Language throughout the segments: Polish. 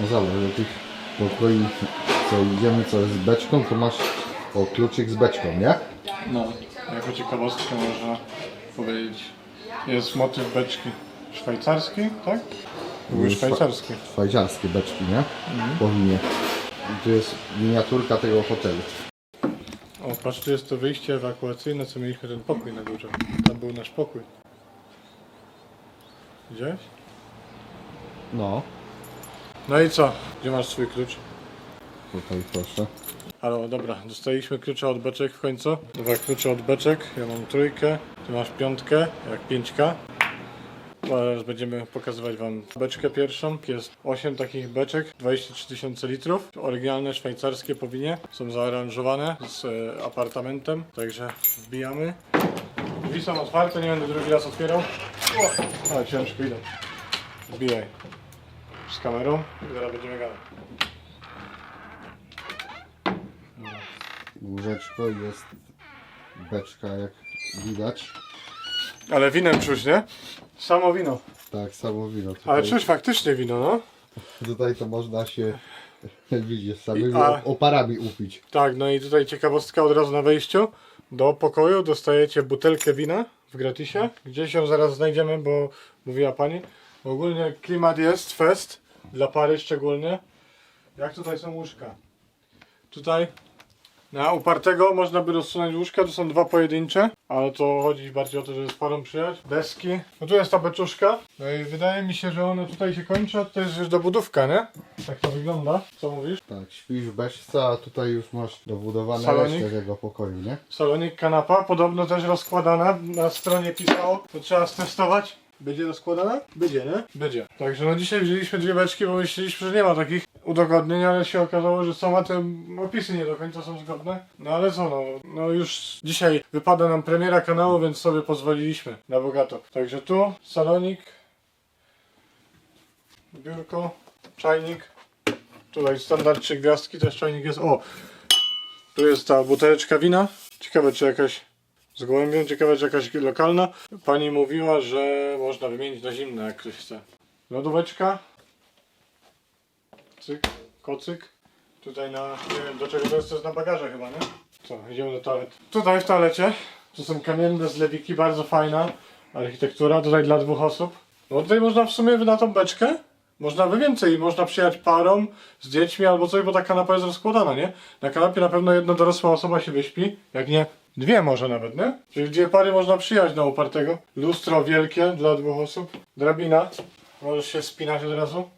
No zobacz, do tych pokoi, co idziemy co z beczką, to masz o kluczyk z beczką, nie? No, jako ciekawostkę można powiedzieć. Jest motyw beczki szwajcarskiej, tak? Były Szwa- szwajcarskie. Szwajcarskie beczki, nie? Po winie. I tu jest miniaturka tego hotelu. O, patrz, tu jest to wyjście ewakuacyjne, co mieliśmy ten pokój na górze. Tam był nasz pokój. Widziałeś? No. No i co? Gdzie masz swój klucz? Tutaj proszę. Ale dobra, dostaliśmy klucze od beczek w końcu. Dwa klucze od beczek. Ja mam trójkę, ty masz piątkę, jak pięćka. Teraz będziemy pokazywać Wam beczkę pierwszą. Jest 8 takich beczek, 23 tysiące litrów. Oryginalne szwajcarskie powinie. Są zaaranżowane z e, apartamentem, także wbijamy. Drzwi są otwarte, nie będę drugi raz otwierał. O, ale ciężko idą. Wbijaj. Z kamerą i zaraz będziemy gadać. Łóżeczko jest beczka, jak widać. Ale winem czuć, nie? Samo wino. Tak, samo wino. Tutaj, Ale czuć faktycznie wino, no. tutaj to można się, widzisz, samymi a- oparami upić. Tak, no i tutaj ciekawostka od razu na wejściu. Do pokoju dostajecie butelkę wina w gratisie. Gdzieś ją zaraz znajdziemy, bo mówiła pani. Ogólnie klimat jest, fest. Dla pary szczególnie. Jak tutaj są łóżka? Tutaj na upartego można by rozsunąć łóżka, to są dwa pojedyncze, ale to chodzi bardziej o to, żeby z parą przyjechać. Deski. No tu jest ta beczuszka. No i wydaje mi się, że ona tutaj się kończy, a to jest już dobudówka, nie? Tak to wygląda. Co mówisz? Tak, śpisz w beczce, a tutaj już masz dobudowane Salonik? resztę tego pokoju, nie? Salonik kanapa, podobno też rozkładana. Na stronie pisało, to trzeba stestować. Będzie rozkładana? Będzie, nie? Będzie. Także no dzisiaj wzięliśmy dwie beczki, bo myśleliśmy, że nie ma takich udogodnień, ale się okazało, że są, a te opisy nie do końca są zgodne. No ale co, no, no już dzisiaj wypada nam premiera kanału, więc sobie pozwoliliśmy na bogato. Także tu salonik, biurko, czajnik. Tutaj standard gwiazdki, też czajnik jest. O! Tu jest ta buteleczka wina. Ciekawe czy jakaś z gołębiem, ciekawe czy jakaś lokalna. Pani mówiła, że można wymienić na zimne jak ktoś chce. Lodóweczka. Cyk, kocyk. Tutaj na, nie wiem do czego to jest, to jest na bagaże chyba, nie? Co, idziemy do toalety. Tutaj w toalecie, tu są kamienne zlewiki, bardzo fajna architektura, tutaj dla dwóch osób. No tutaj można w sumie na tą beczkę, można by więcej, można przyjechać parą, z dziećmi albo coś, bo ta kanapa jest rozkładana, nie? Na kanapie na pewno jedna dorosła osoba się wyśpi, jak nie dwie może nawet, nie? Czyli dwie pary można przyjechać na upartego. Lustro wielkie dla dwóch osób, drabina, możesz się spinać od razu.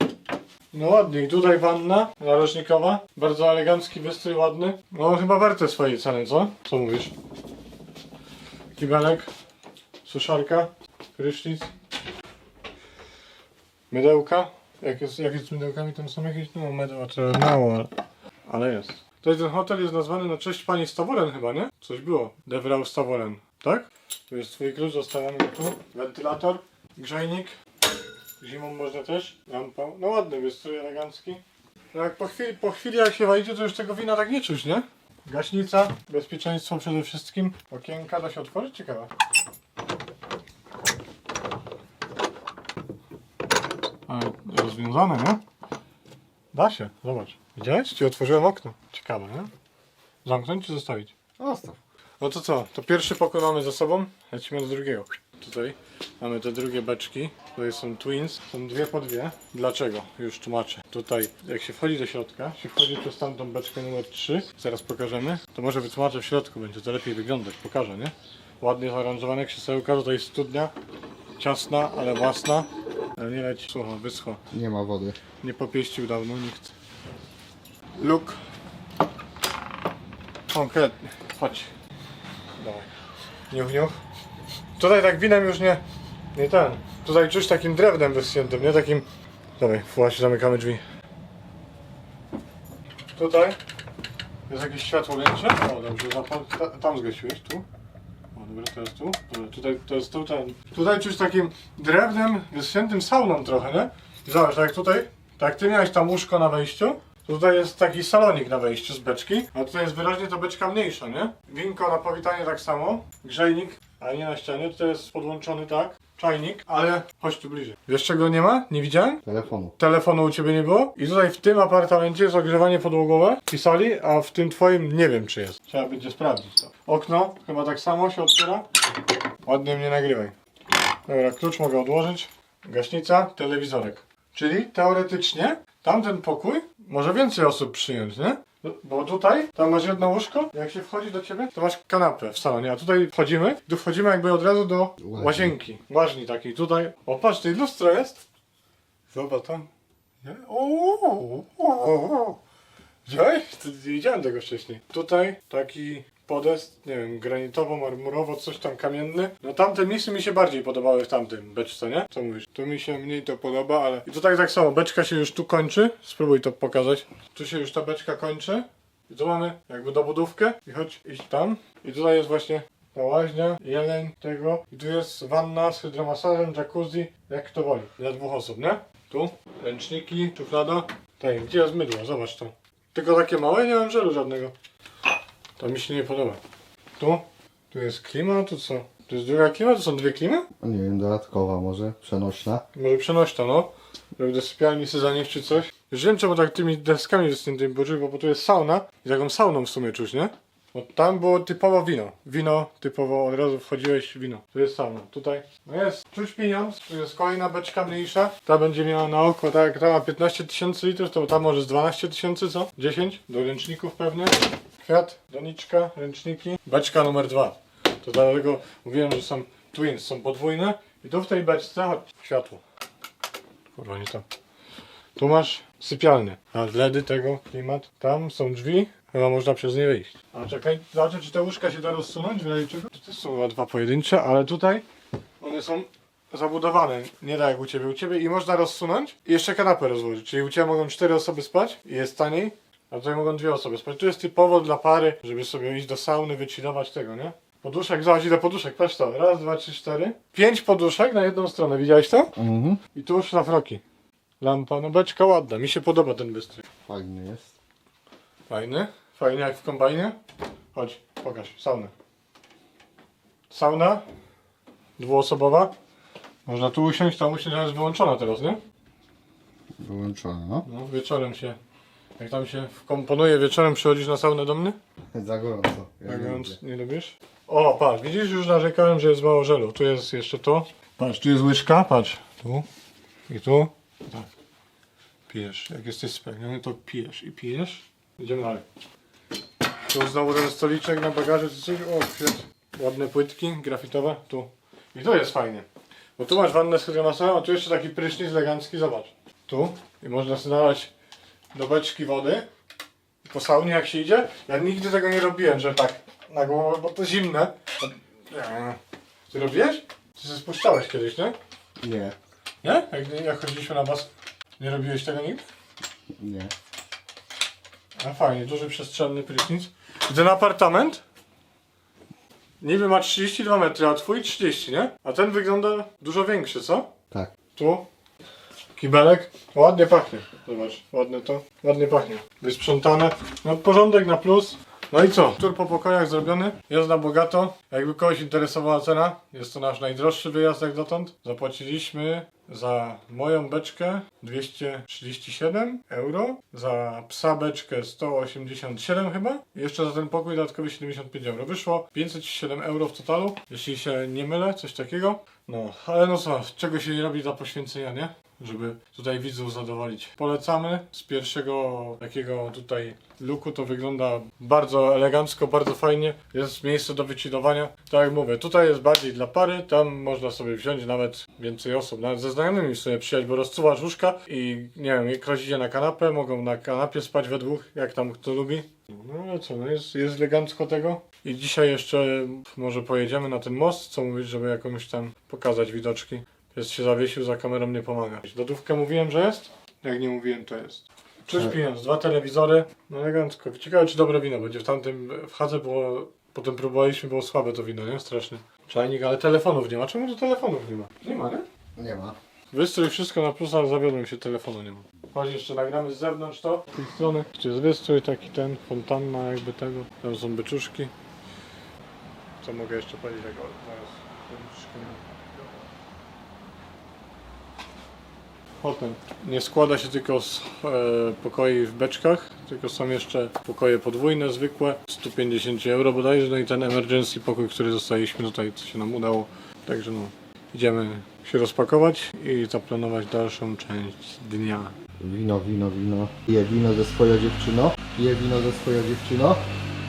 No ładnie, I tutaj wanna narożnikowa, bardzo elegancki wystrój, ładny. No chyba warte swojej ceny, co? Co mówisz? Kibelek, suszarka, prysznic, mydełka. Jak jest, jak jest z mydełkami, tam są jakieś, no mydełka trochę mało, ale jest. Tutaj ten hotel jest nazwany na cześć pani Staworen chyba, nie? Coś było. Devrau Staworen, tak? Tu jest twój klucz, zostawiamy go tu. Wentylator, grzejnik, Zimą można też. Lampa. No ładny wystrój elegancki. Jak po chwili, po chwili jak się wejdzie, to już tego wina tak nie czuć, nie? Gaśnica, bezpieczeństwo przede wszystkim. Okienka da się otworzyć? Ciekawe. Ale rozwiązane, nie? Da się, zobacz. Widziałeś? Ci otworzyłem okno. Ciekawe, nie? Zamknąć czy zostawić? Zostaw. No to co? To pierwszy pokój mamy za sobą. Lecimy do drugiego. Tutaj mamy te drugie beczki. Tutaj są twins. Są dwie po dwie. Dlaczego? Już tłumaczę. Tutaj jak się wchodzi do środka, się wchodzi przez tamtą beczkę numer 3. Zaraz pokażemy. To może wytłumaczę w środku. Będzie to lepiej wyglądać. Pokażę, nie? Ładnie zaaranżowane krzesełka. Tutaj jest studnia. Ciasna, ale własna. Ale nie leci. Słucha, wyschła. Nie ma wody. Nie popieścił dawno, nikt. Luk. Konkretnie. Chodź. Dawaj. Niuch, niuch. Tutaj tak winem już nie... Nie ten. Tutaj czuć takim drewnem wyschniętym, nie takim... Dawaj, właśnie zamykamy drzwi. Tutaj jest jakieś światło większe. O, dobrze, tam zgasiłeś, tu. O, dobra, teraz tu. Dobra, tutaj to jest tu, ten. Tutaj czuć takim drewnem wyschniętym sauną trochę, nie? Zobacz, tak tutaj, tak ty miałeś tam łóżko na wejściu, tutaj jest taki salonik na wejściu z beczki, a tutaj jest wyraźnie ta beczka mniejsza, nie? Winko na powitanie tak samo, grzejnik, ale nie na ścianie, tutaj jest podłączony tak. czajnik, ale chodź tu bliżej. Wiesz czego nie ma? Nie widziałem? Telefonu. Telefonu u ciebie nie było? I tutaj w tym apartamencie jest ogrzewanie podłogowe, pisali, a w tym twoim nie wiem czy jest. Trzeba będzie sprawdzić to. Okno chyba tak samo się otwiera. Ładnie mnie nagrywaj. Dobra, klucz mogę odłożyć. Gaśnica, telewizorek. Czyli teoretycznie tamten pokój może więcej osób przyjąć, nie? Bo tutaj, tam masz jedno łóżko, jak się wchodzi do ciebie, to masz kanapę w salonie, a tutaj wchodzimy, tu wchodzimy jakby od razu do Łaźni. łazienki, łaźni takiej. Tutaj, o patrz, tutaj lustro jest. Zobacz tam. Nie? O, Widziałeś? To Nie widziałem tego wcześniej. Tutaj taki podest, nie wiem, granitowo-marmurowo, coś tam kamienny. No tamte miejsce mi się bardziej podobały w tamtym beczce, nie? Co mówisz? Tu mi się mniej to podoba, ale... I tutaj tak samo, beczka się już tu kończy. Spróbuj to pokazać. Tu się już ta beczka kończy. I tu mamy jakby dobudówkę i chodź iść tam. I tutaj jest właśnie ta łaźnia, jeleń tego. I tu jest wanna z hydromasażem, jacuzzi, jak to woli. Dla dwóch osób, nie? Tu ręczniki, szuflada. Tak, gdzie jest mydło? Zobacz to. Tylko takie małe, nie mam żelu żadnego. To mi się nie podoba. Tu? Tu jest klima, tu co? Tu jest druga klima? To są dwie klimy? A nie wiem, dodatkowa może, przenośna. Może przenośna, no. Żeby do sypialni sobie zanieść czy coś. Już wiem czemu tak tymi deskami występnymi poczuć, bo tu jest sauna i taką sauną w sumie czuć, nie? Bo tam było typowo wino. Wino, typowo od razu wchodziłeś wino. Tu jest sauna. Tutaj no jest, czuć pieniądz. Tu jest kolejna beczka mniejsza. Ta będzie miała na oko, tak jak ta ma 15 tysięcy litrów, to ta może z 12 tysięcy, co? 10? Do ręczników pewnie. Kwiat, doniczka, ręczniki. Beczka numer dwa. To dlatego mówiłem, że są twins, są podwójne. I tu w tej beczce, chodź, światło. Kurwa, nie tam. Tu masz sypialnię. A LEDy tego, klimat. Tam są drzwi. Chyba można przez nie wyjść. A czekaj, zobaczę czy te łóżka się da rozsunąć w razie. To są chyba dwa pojedyncze, ale tutaj one są zabudowane. Nie tak jak u Ciebie. U Ciebie i można rozsunąć i jeszcze kanapę rozłożyć. Czyli u Ciebie mogą cztery osoby spać i jest taniej. A tutaj mogą dwie osoby spać. Tu jest typowo dla pary, żeby sobie iść do sauny, wychillować tego, nie? Poduszek, zobacz ile poduszek, patrz to. Raz, dwa, trzy, cztery. Pięć poduszek na jedną stronę, widziałeś to? Mhm. I tu szlafroki. Lampa, no beczka ładna, mi się podoba ten wystrój. Fajny jest. Fajny, fajny jak w kombajnie. Chodź, pokaż, saunę. Sauna, dwuosobowa. Można tu usiąść, tam usiąść, ale jest wyłączona teraz, nie? Wyłączone, no. No, wieczorem się, jak tam się wkomponuje wieczorem, przychodzisz na saunę do mnie? Za gorąco. Ja nie lubię. nie lubisz? O, patrz, widzisz, już narzekałem, że jest mało żelu. Tu jest jeszcze to. Patrz, tu jest łyżka, patrz. Tu i tu. Tak. Pijesz. Jak jesteś spełniony, to pijesz i pijesz. Idziemy dalej. Tu znowu ten stoliczek na bagaże, czy coś. O, kwiat. Ładne płytki, grafitowe. Tu. I tu jest fajnie. Bo tu masz wannę z hydromasażem, a tu jeszcze taki prysznic elegancki, zobacz. Tu. I można sobie nalać do beczki wody. Po saunie jak się idzie. Ja nigdy tego nie robiłem, że tak na głowę, bo to zimne. Nie. Ty robiłeś? Ty się spuszczałeś kiedyś, nie? Nie. Nie? Jak, jak chodziliśmy na bas, nie robiłeś tego nigdy? Nie. A fajnie, duży przestrzenny prysznic. I ten apartament niby ma 32 metry, a twój 30, nie? A ten wygląda dużo większy, co? Tak. Tu kibelek. Ładnie pachnie. Zobacz, ładne to. Ładnie pachnie. Wysprzątane. No porządek na plus. No i co? Tur po pokojach zrobiony. Na bogato. Jakby kogoś interesowała cena, jest to nasz najdroższy wyjazd jak dotąd. Zapłaciliśmy za moją beczkę 237 euro, za psa beczkę 187 chyba, i jeszcze za ten pokój dodatkowy 75 euro. Wyszło 507 euro w totalu, jeśli się nie mylę, coś takiego. No, ale no co, czego się nie robi dla poświęcenia, nie? Żeby tutaj widzów zadowolić. Polecamy. Z pierwszego takiego tutaj luku to wygląda bardzo elegancko, bardzo fajnie. Jest miejsce do wychillowania. Tak jak mówię, tutaj jest bardziej dla pary, tam można sobie wziąć nawet więcej osób, nawet ze znajomymi sobie przyjechać, bo rozsuwasz łóżka i nie wiem, idzie na kanapę, mogą na kanapie spać we dwóch, jak tam kto lubi. No ale co, no jest, jest elegancko tego. I dzisiaj jeszcze może pojedziemy na ten most, co mówisz, żeby jakąś tam pokazać widoczki. Pies się zawiesił, za kamerą nie pomaga. Lodówkę mówiłem, że jest? Jak nie mówiłem, to jest. Czuć Tak. pieniądz, dwa telewizory, no elegancko. Ciekawe, czy dobre wino będzie. W tamtym w Hadze było, potem próbowaliśmy, było słabe to wino, nie? Strasznie. Czajnik, ale telefonów nie ma. Czemu tu telefonów nie ma? Nie ma, nie? Nie ma. Wystrój wszystko na plus, ale zawiodłem się, telefonu nie ma. Chodź jeszcze nagramy z zewnątrz to, z tej strony. Tu jest wystrój taki ten, fontanna jakby tego. Tam są beczuszki. Co mogę jeszcze powiedzieć? Jak o, zaraz. beczuszki. Hotel. Nie składa się tylko z e, pokoi w beczkach, tylko są jeszcze pokoje podwójne, zwykłe, 150 euro bodajże, no i ten emergency pokój, który dostaliśmy tutaj, co się nam udało. Także no, idziemy się rozpakować i zaplanować dalszą część dnia. Wino, wino, wino. Pije wino ze swoją dziewczyną. Pije wino ze swoją dziewczyną.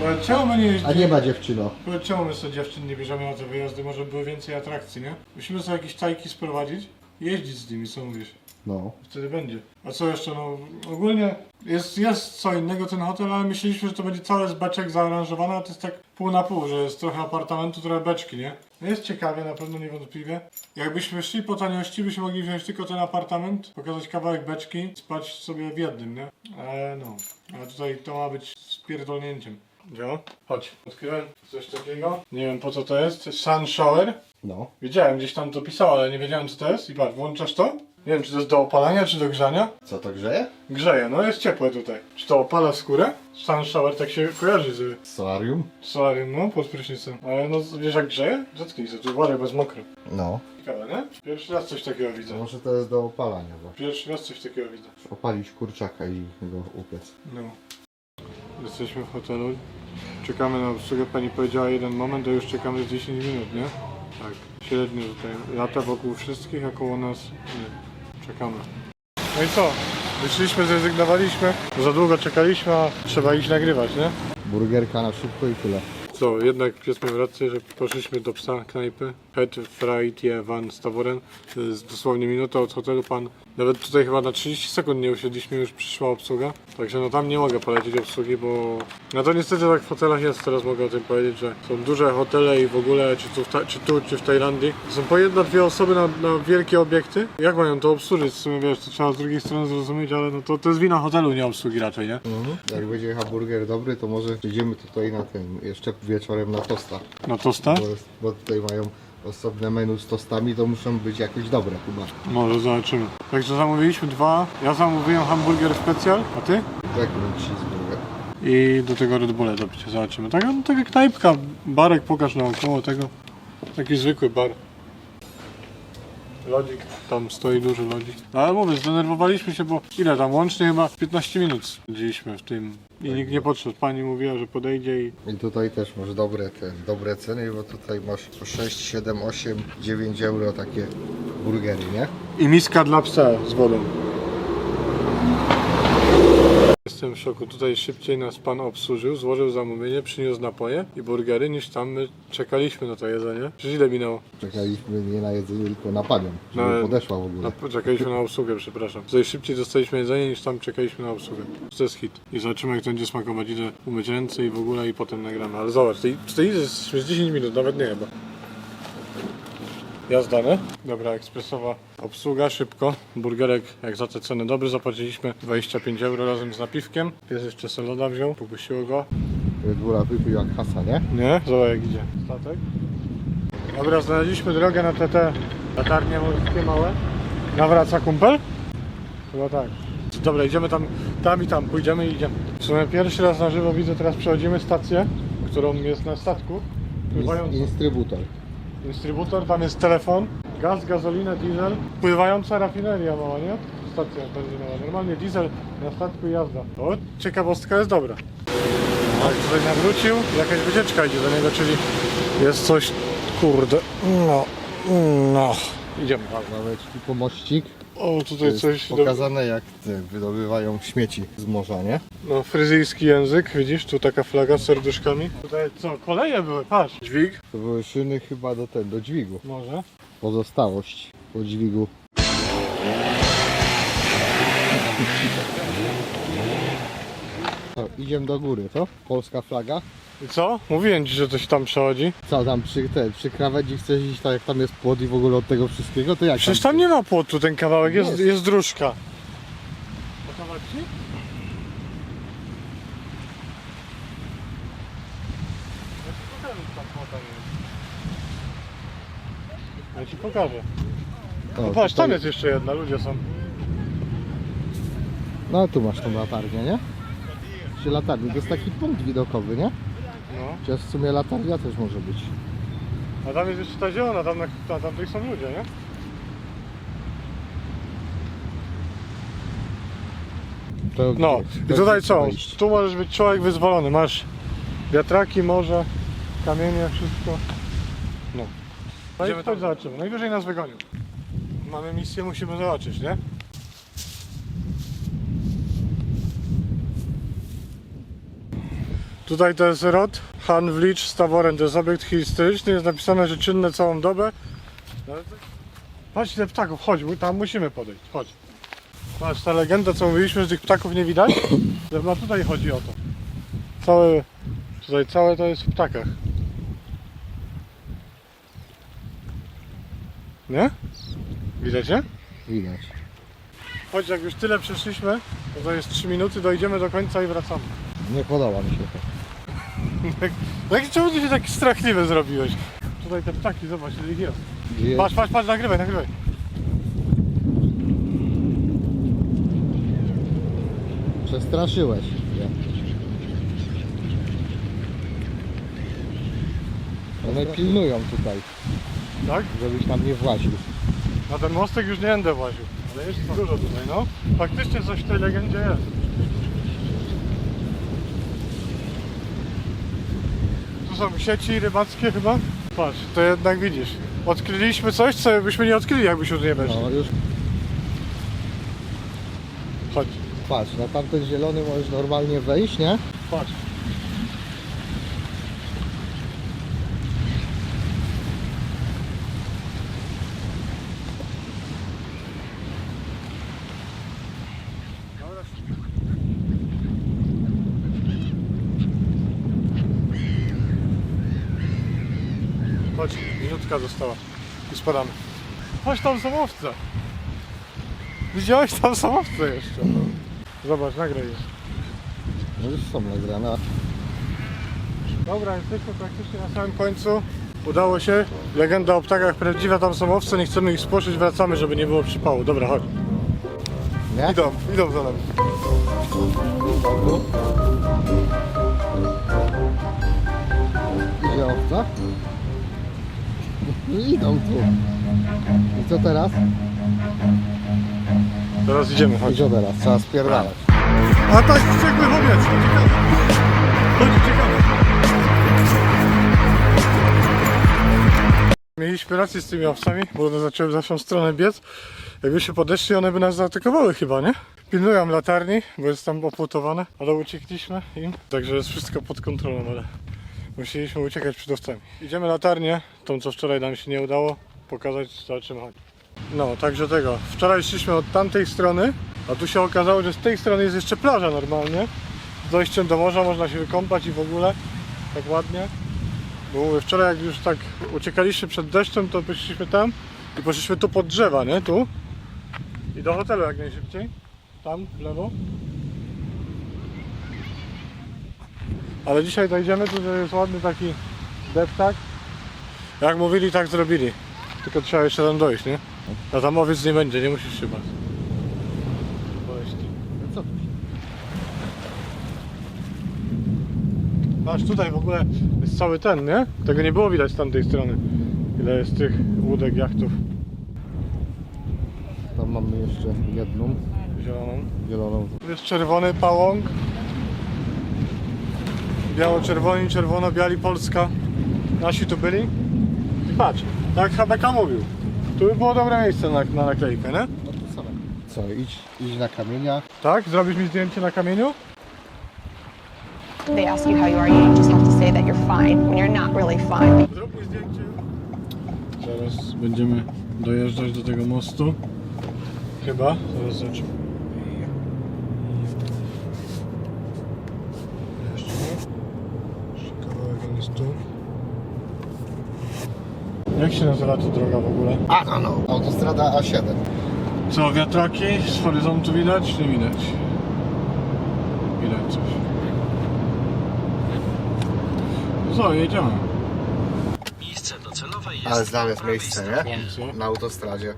Ale czemu my nie A nie ma dziewczyno. Ale Czemu my sobie dziewczyn nie bierzemy na te wyjazdy? Może były więcej atrakcji, nie? Musimy sobie jakieś tajki sprowadzić, jeździć z nimi, co mówisz? No. Wtedy będzie. A co jeszcze? No ogólnie jest, jest co innego ten hotel, ale myśleliśmy, że to będzie całe z beczek zaaranżowane, a to jest tak pół na pół, że jest trochę apartamentu, trochę beczki, nie? No Jest ciekawie, na pewno niewątpliwie. Jakbyśmy szli po taniości, byśmy mogli wziąć tylko ten apartament, pokazać kawałek beczki, spać sobie w jednym, nie? Ale no, ale tutaj to ma być z pierdolnięciem. Gdzie? Chodź. Odkryłem coś takiego. Nie wiem po co to jest. Sun shower. No. Wiedziałem, gdzieś tam to pisało, ale nie wiedziałem co to jest. I patrz, włączasz to? Nie wiem, czy to jest do opalania, czy do grzania. Co to grzeje? Grzeje, no jest ciepłe tutaj. Czy to opala skórę? Sun shower tak się kojarzy z Solarium? solarium, no, pod prysznicem. Ale no, wiesz jak grzeje? Dotknij się, tu uważaj, bez mokro. No. Ciekawe, nie? Pierwszy raz coś takiego To widzę. może to jest do opalania, bo Pierwszy raz coś takiego widzę. opalić kurczaka i go upiec. No. Jesteśmy w hotelu. Czekamy na obsługę. Pani powiedziała jeden moment, to już czekamy z 10 minut, nie? Tak. Średnio tutaj. Lata wokół wszystkich, a koło nas nie. Czekamy. No i co? Wyszliśmy, zrezygnowaliśmy. Za długo czekaliśmy, a trzeba iść nagrywać, nie? Burgerka na szybko i tyle. Co, jednak pies miał rację, że poszliśmy do psa knajpy. Pet Friday Van Stavoren. To jest dosłownie minuta od hotelu. Pan nawet tutaj chyba na 30 sekund nie usiedliśmy, już przyszła obsługa. Także no tam nie mogę polecić obsługi, bo no to niestety tak w hotelach jest. Teraz mogę o tym powiedzieć, że są duże hotele i w ogóle, czy tu, czy, tu czy w Tajlandii, są po jedna, dwie osoby na, na wielkie obiekty. Jak mają to obsłużyć? W sumie wiesz, to trzeba z drugiej strony zrozumieć, ale no to, to jest wina hotelu, nie obsługi raczej, nie? Jak będzie hamburger dobry, to może idziemy tutaj na ten, jeszcze wieczorem na tosta. Na tosta? Bo, bo tutaj mają osobne menu z tostami, to muszą być jakoś dobre chyba. Może zobaczymy. Także zamówiliśmy dwa. Ja zamówiłem hamburger specjal, a ty? Będzie cheeseburger? I do tego Red Bulla do picia zobaczymy. Taka, no, taka knajpka, barek pokaż naokoło tego. Taki zwykły bar. Lodzik, tam stoi duży lodzik. No ale mówię, zdenerwowaliśmy się, bo ile tam łącznie chyba 15 minut spędziliśmy w tym. I nikt nie podszedł. Pani mówiła, że podejdzie i I tutaj też masz dobre, te, dobre ceny, bo tutaj masz po 6, 7, 8, 9 euro takie burgery, nie? I miska dla psa z wodą. Jestem w szoku. Tutaj szybciej nas pan obsłużył, złożył zamówienie, przyniósł napoje i burgery niż tam my czekaliśmy na to jedzenie. Przecież ile minęło? Czekaliśmy nie na jedzenie, tylko na panią, żeby No, podeszła w ogóle. Na, czekaliśmy na obsługę, przepraszam. Tutaj szybciej dostaliśmy jedzenie niż tam czekaliśmy na obsługę. To jest hit. I zobaczymy jak to będzie smakować. Idę umyć ręce i w ogóle i potem nagramy. Ale zobacz, tutaj, tutaj z 10 minut, nawet nie chyba. Jazda, nie? Dobra, ekspresowa obsługa, szybko. Burgerek, jak za te ceny dobry, zapłaciliśmy 25 euro razem z napiwkiem. Pies jeszcze soloda wziął, popuściło go. Red Bulla wypił jak hasa, nie? Nie? Zobacz jak idzie. Statek. Dobra, znaleźliśmy drogę na te, te latarnie morskie małe. Nawraca kumpel? Chyba tak. Dobra, idziemy tam, tam i tam, pójdziemy i idziemy. W sumie pierwszy raz na żywo widzę, teraz przechodzimy stację, którą jest na statku. Pływająca. Instrybutor. Dystrybutor, tam jest telefon, gaz, gazolinę, diesel. Pływająca rafineria mała, nie? Stacja benzynowa. Normalnie diesel na statku jazda. O, ciekawostka jest dobra. Tak, tutaj nawrócił. Jakaś wycieczka idzie do niego, czyli jest coś, kurde, no, no. Idziemy. Mamy tylko mościk. O, tutaj jest coś, pokazane jak wydobywają śmieci z morza, nie? no fryzyjski język, widzisz, tu taka flaga z serduszkami. Tutaj co, koleje były, patrz. Dźwig. To były szyny chyba do ten, do dźwigu. Może. Pozostałość po dźwigu. Idziemy do góry, to? Polska flaga. I co? Mówiłem ci, że coś tam przechodzi. Co tam przy, te, przy krawędzi chcesz iść tak jak tam jest płot i w ogóle od tego wszystkiego, to jak Przecież tam nie ma płotu ten kawałek, jest, Jest. jest dróżka. Ja ci pokażę. O, No patrz, tam jest jeszcze jedna, ludzie są. No tu masz tą latarnię, nie? Latarnię, to jest taki punkt widokowy, nie? No. Chociaż w sumie latarnia też może być. A tam jest jeszcze ta zielona, tam, na, tam, tam są ludzie, nie? To No gdzie? i To tutaj gdzie co? trzeba iść? Tu możesz być człowiek wyzwolony. Masz wiatraki, morze, kamienie, wszystko. No. No i chodź zobaczymy. Najwyżej nas wygonił. Mamy misję, musimy zobaczyć, nie? Tutaj to jest rod, Han Vliet Stavoren, to jest obiekt historyczny, jest napisane, że czynne całą dobę. No Patrz ile ptaków, chodź, tam musimy podejść, chodź. Patrz, ta legenda co mówiliśmy, że tych ptaków nie widać, chyba tutaj chodzi o to. Całe, tutaj całe to jest w ptakach. Nie? Widać, nie? Widać. Chodź, jak już tyle przeszliśmy, to to jest 3 minuty, dojdziemy do końca i wracamy. Nie podoba mi się to. No jak czemu ty się tak strachliwy zrobiłeś? Tutaj te ptaki, zobacz, ich jest. Patrz, patrz, patrz, nagrywaj, nagrywaj. Przestraszyłeś. Ja. One pilnują tutaj, Tak? żebyś tam nie właził. Na ten mostek już nie będę właził. Ale jest dużo tutaj, no. Faktycznie coś w tej legendzie jest. Są sieci rybackie chyba? Patrz, to jednak widzisz. Odkryliśmy coś, co byśmy nie odkryli, jakbyśmy tu nie weszli. No już Chodź, patrz, na tamten zielony możesz normalnie wejść, nie? patrz. Dobra. Chodź, minutka została i spadamy. Chodź tam są owce. Widziałeś tam są owce jeszcze. Zobacz, nagraj je. No już są nagrane. Dobra, jesteśmy praktycznie na samym końcu. Udało się. Legenda o ptakach prawdziwa, tam są owce, nie chcemy ich spłoszyć, wracamy, żeby nie było przypału. Dobra, chodź. Nie? Idą, idą za nami. Idzie owca? Idą tu. I co teraz? Teraz idziemy, I chodź. co teraz? Trzeba spierdalać. A tak, wściekły chłopiec, uciekamy. Chodź, uciekamy. Mieliśmy rację z tymi owcami, bo one zaczęły w naszą stronę biec. Jakbyśmy podeszli, one by nas zaatakowały chyba, nie? Pilnują latarni, bo jest tam opłotowane, ale uciekliśmy im. Także jest wszystko pod kontrolą, ale musieliśmy uciekać przed owcami. Idziemy latarnię, tą co wczoraj nam się nie udało pokazać, o czym chodzi. No, także tego. Wczoraj szliśmy od tamtej strony, a tu się okazało, że z tej strony jest jeszcze plaża normalnie. Z dojściem do morza można się wykąpać i w ogóle tak ładnie. Bo mówię, wczoraj jak już tak uciekaliśmy przed deszczem, to poszliśmy tam i poszliśmy tu pod drzewa, nie? Tu. I do hotelu jak najszybciej. Tam, w lewo. Ale dzisiaj dojdziemy tu, że jest ładny taki deptak. Jak mówili, tak zrobili. Tylko trzeba jeszcze tam dojść, nie? A tam owiec nie będzie, nie musisz się bać. No co? Patrz, tutaj w ogóle jest cały ten, nie? Tego nie było widać z tamtej strony. Ile jest tych łódek, jachtów Tam mamy jeszcze jedną zieloną. zieloną. Tu jest czerwony pałąk. Biało-czerwoni, czerwono-biali Polska. Nasi tu byli. I patrz, tak jak HBK mówił. Tu by było dobre miejsce na, na naklejkę, nie? No to same. Co, idź, idź na kamienia. Tak? Zrobisz mi zdjęcie na kamieniu? They ask you how you are, you just have to say that you're fine when you're not really fine. Zrób mi zdjęcie. Zaraz będziemy dojeżdżać do tego mostu. Chyba. Zaraz zobaczymy. Jeszcze nie. Jeszcze kawałek on jest tu. Jak się nazywa ta droga w ogóle? A, no, no. Autostrada A7. Co, wiatraki z horyzontu widać? Nie widać. Widać coś. Co, jedziemy. Miejsce docelowe jest Ale znalazł prawej miejsce, nie? Na autostradzie.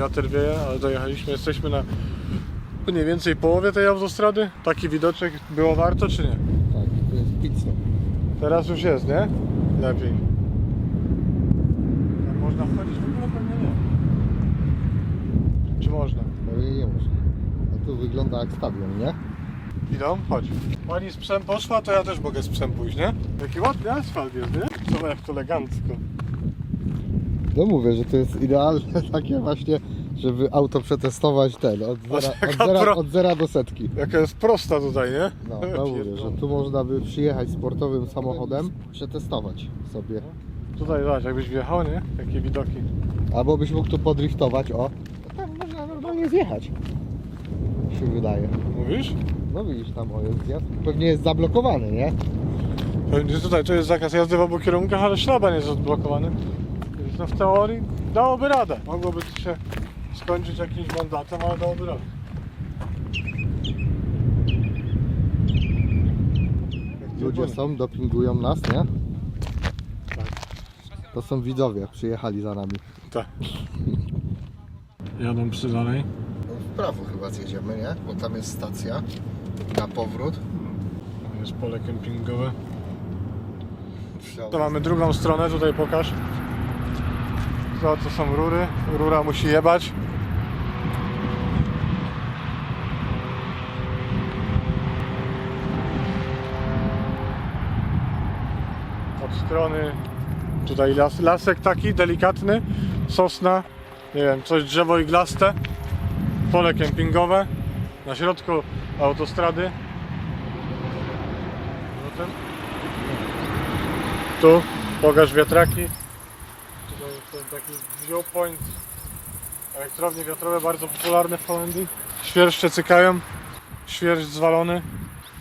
Wiatr wieje, ale dojechaliśmy, jesteśmy na mniej więcej połowie tej autostrady. Taki widoczek było warto, czy nie? Tak, to jest pizza. Teraz już jest, nie? Lepiej. Można wchodzić w ogóle? Pewnie nie. Czy można? No i nie można. A tu wygląda jak stadion, nie? Idą? Chodź. Pani z psem poszła, to ja też mogę z psem pójść, nie? Jaki ładny asfalt jest, nie? Zobacz jak to elegancko. No mówię, że to jest idealne takie właśnie, żeby auto przetestować ten, od zera, od zera, od zera do setki. Jaka jest prosta tutaj, nie? No, no mówię, że tu można by przyjechać sportowym samochodem, przetestować sobie. Tutaj zobacz, jakbyś wjechał, nie? Jakie widoki. Albo byś mógł tu podriftować, o. To tam można normalnie zjechać. Się wydaje. Mówisz? No widzisz, tam o jest zjazd. Pewnie jest zablokowany, nie? Pewnie tutaj to jest zakaz jazdy w obu kierunkach, ale szlaban jest odblokowany. Więc no w teorii dałoby radę. Mogłoby to się skończyć jakimś mandatem, ale dałoby radę. Ludzie są, dopingują nas, nie? To są widzowie, przyjechali za nami. Tak. Jadą psy dalej. No w prawo chyba zjedziemy, nie? Bo tam jest stacja na powrót. To jest pole kempingowe. To mamy drugą stronę, tutaj pokaż. To, to są rury. Rura musi jebać. Od strony tutaj las, lasek taki delikatny, sosna, nie wiem, coś drzewo iglaste, pole kempingowe, na środku autostrady. Tu pokaż wiatraki. Tutaj jest ten taki viewpoint. Elektrownie wiatrowe bardzo popularne w Holandii. Świerszcze cykają. Świerszcz zwalony.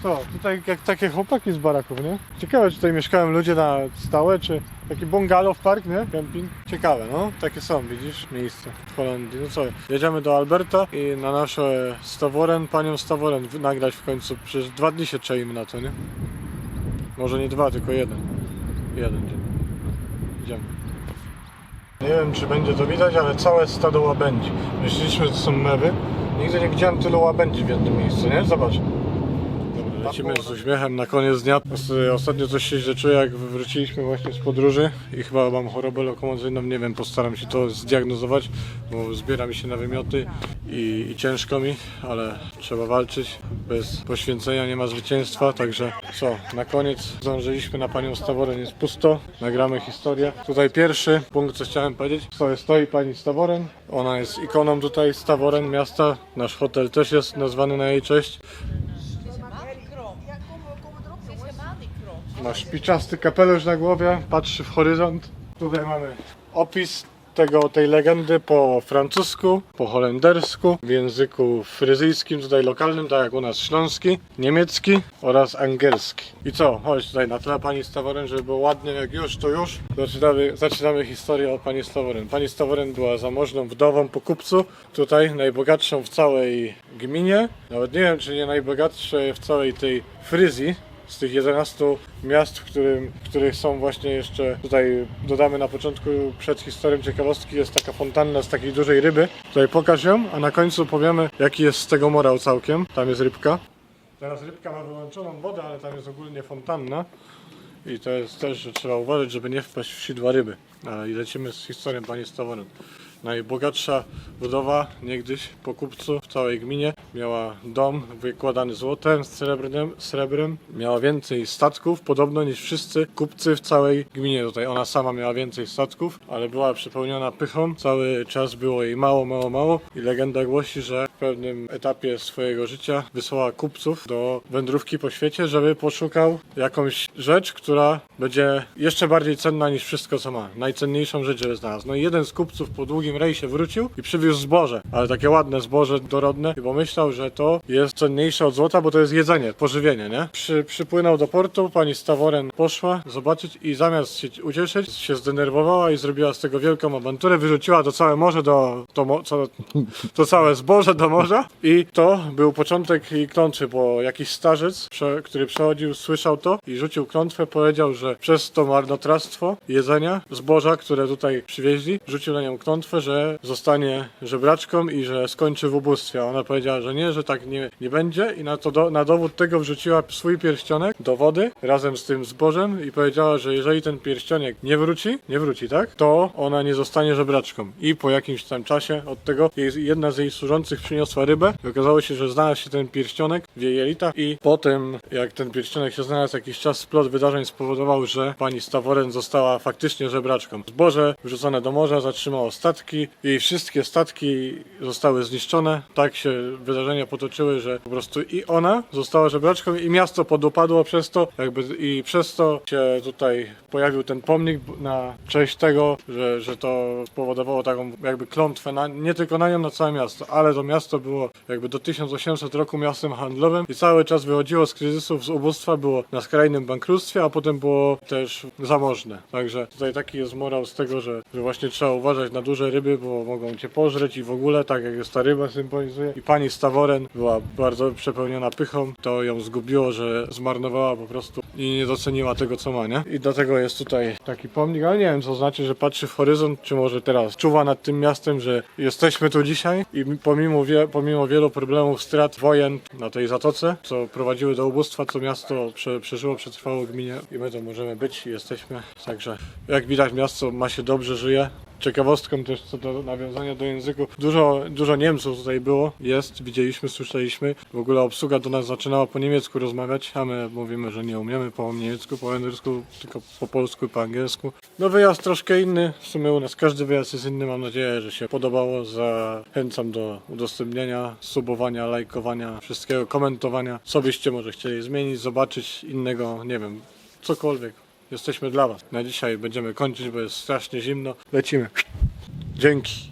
Co, tutaj jak takie chłopaki z baraków, nie? Ciekawe, czy tutaj mieszkają ludzie na stałe, czy taki bungalow park, nie? Camping. Ciekawe, no. Takie są, widzisz, miejsca w Holandii. No co, jedziemy do Alberta i na nasze Stavoren, panią Stavoren w- nagrać w końcu. Przez dwa dni się czaimy na to, nie? Może nie dwa, tylko jeden. Jeden dzień. Idziemy. Nie wiem, czy będzie to widać, ale całe stado łabędzi. Myśleliśmy, że to są mewy. Nigdy nie widziałem tylu łabędzi w jednym miejscu, nie? Zobacz. Lecimy z uśmiechem na koniec dnia. Os- Ostatnio coś się źle czuję, jak wróciliśmy właśnie z podróży i chyba mam chorobę lokomocyjną, nie wiem, postaram się to zdiagnozować, bo zbiera mi się na wymioty i, i ciężko mi, ale trzeba walczyć. Bez poświęcenia nie ma zwycięstwa, także co, na koniec zdążyliśmy na panią Staworen, jest pusto, nagramy historię. Tutaj pierwszy punkt, co chciałem powiedzieć, stoi, stoi pani Staworen, ona jest ikoną tutaj Staworen miasta, nasz hotel też jest nazwany na jej cześć. Ma szpiczasty kapelusz na głowie, patrzy w horyzont. Tutaj mamy opis tego, tej legendy po francusku, po holendersku, w języku fryzyjskim, tutaj lokalnym, tak jak u nas śląski, niemiecki oraz angielski. I co? Chodź tutaj na tle pani Staworen, żeby było ładnie, jak już to już. Zaczynamy, zaczynamy historię o pani Staworen. Pani Staworen była zamożną wdową po kupcu, tutaj najbogatszą w całej gminie. Nawet nie wiem, czy nie najbogatsze w całej tej Fryzji, z tych 11 miast, w, którym, w których są właśnie jeszcze, tutaj dodamy na początku przed historią ciekawostki, jest taka fontanna z takiej dużej ryby. Tutaj pokaż ją, a na końcu powiemy jaki jest z tego morał całkiem. Tam jest rybka. Teraz rybka ma wyłączoną wodę, ale tam jest ogólnie fontanna. I to jest też, że trzeba uważać, żeby nie wpaść w sidła ryby. A I lecimy z historią pani Staworen. Najbogatsza budowa niegdyś po kupcu w całej gminie. Miała dom wykładany złotem, srebrem, srebrem. Miała więcej statków, podobno niż wszyscy kupcy w całej gminie. Tutaj ona sama miała więcej statków, ale była przepełniona pychą. Cały czas było jej mało, mało, mało. I legenda głosi, że w pewnym etapie swojego życia wysłała kupców do wędrówki po świecie, żeby poszukał jakąś rzecz, która będzie jeszcze bardziej cenna niż wszystko, co ma. Najcenniejszą rzecz, żeby znalazł. No i jeden z kupców po długim rejsie wrócił i przywiózł zboże, ale takie ładne zboże dorodne, bo myślał, że to jest cenniejsze od złota, bo to jest jedzenie, pożywienie, nie? Przy, przypłynął do portu, pani Staworen poszła zobaczyć i zamiast się ucieszyć, się zdenerwowała i zrobiła z tego wielką awanturę, wyrzuciła to całe morze do, to, co, to całe zboże do morza i to był początek jej klątwy, bo jakiś starzec, który przechodził, słyszał to i rzucił klątwę, powiedział, że przez to marnotrawstwo jedzenia, zboża, które tutaj przywieźli, rzucił na nią klątwę że zostanie żebraczką i że skończy w ubóstwie. A ona powiedziała, że nie, że tak nie, nie będzie i na, to do, na dowód tego wrzuciła swój pierścionek do wody razem z tym zbożem i powiedziała, że jeżeli ten pierścionek nie wróci, nie wróci, tak? To ona nie zostanie żebraczką. I po jakimś tam czasie od tego jej, jedna z jej służących przyniosła rybę i okazało się, że znalazł się ten pierścionek w jej jelitach i potem jak ten pierścionek się znalazł jakiś czas splot wydarzeń spowodował, że pani Staworen została faktycznie żebraczką. Zboże wrzucone do morza zatrzymało statki i wszystkie statki zostały zniszczone. Tak się wydarzenia potoczyły, że po prostu i ona została żebraczką i miasto podupadło przez to jakby i przez to się tutaj pojawił ten pomnik na cześć tego, że, że to spowodowało taką jakby klątwę na, nie tylko na nią, na całe miasto, ale to miasto było jakby do 1800 roku miastem handlowym i cały czas wychodziło z kryzysów, z ubóstwa, było na skrajnym bankructwie, a potem było też zamożne. Także tutaj taki jest morał z tego, że, że właśnie trzeba uważać na duże ryby, bo mogą cię pożreć i w ogóle, tak jak jest ta ryba symbolizuje. I pani Staworen była bardzo przepełniona pychą, to ją zgubiło, że zmarnowała po prostu i nie doceniła tego, co ma, nie? I dlatego jest tutaj taki pomnik, ale nie wiem, co znaczy, że patrzy w horyzont, czy może teraz czuwa nad tym miastem, że jesteśmy tu dzisiaj i pomimo, wie, pomimo wielu problemów, strat, wojen na tej zatoce, co prowadziły do ubóstwa, co miasto prze, przeżyło, przetrwało gminie i my to możemy być i jesteśmy. Także jak widać miasto ma się dobrze, żyje. Ciekawostką też co do nawiązania do języku. Dużo, dużo Niemców tutaj było, jest, widzieliśmy, słyszeliśmy. W ogóle obsługa do nas zaczynała po niemiecku rozmawiać, a my mówimy, że nie umiemy po niemiecku, po angielsku, tylko po polsku i po angielsku. No wyjazd troszkę inny, w sumie u nas każdy wyjazd jest inny, mam nadzieję, że się podobało. Zachęcam do udostępniania, subowania, lajkowania, wszystkiego, komentowania. Co byście może chcieli zmienić, zobaczyć innego, nie wiem, cokolwiek. Jesteśmy dla Was. Na dzisiaj będziemy kończyć, bo jest strasznie zimno. Lecimy. Dzięki.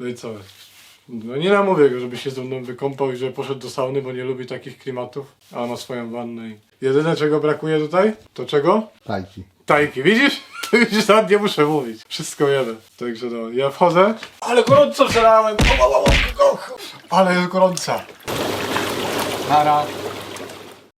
No i co? No nie namówię go, żeby się ze mną wykąpał i żeby poszedł do sauny, bo nie lubi takich klimatów. A ma swoją wannę i... Jedyne czego brakuje tutaj? To czego? Tajki. Tajki, widzisz? Widzisz, nawet nie muszę mówić. Wszystko jeden. Także no, ja wchodzę. Ale gorąco przelałem! Ale jest gorąca. Nara.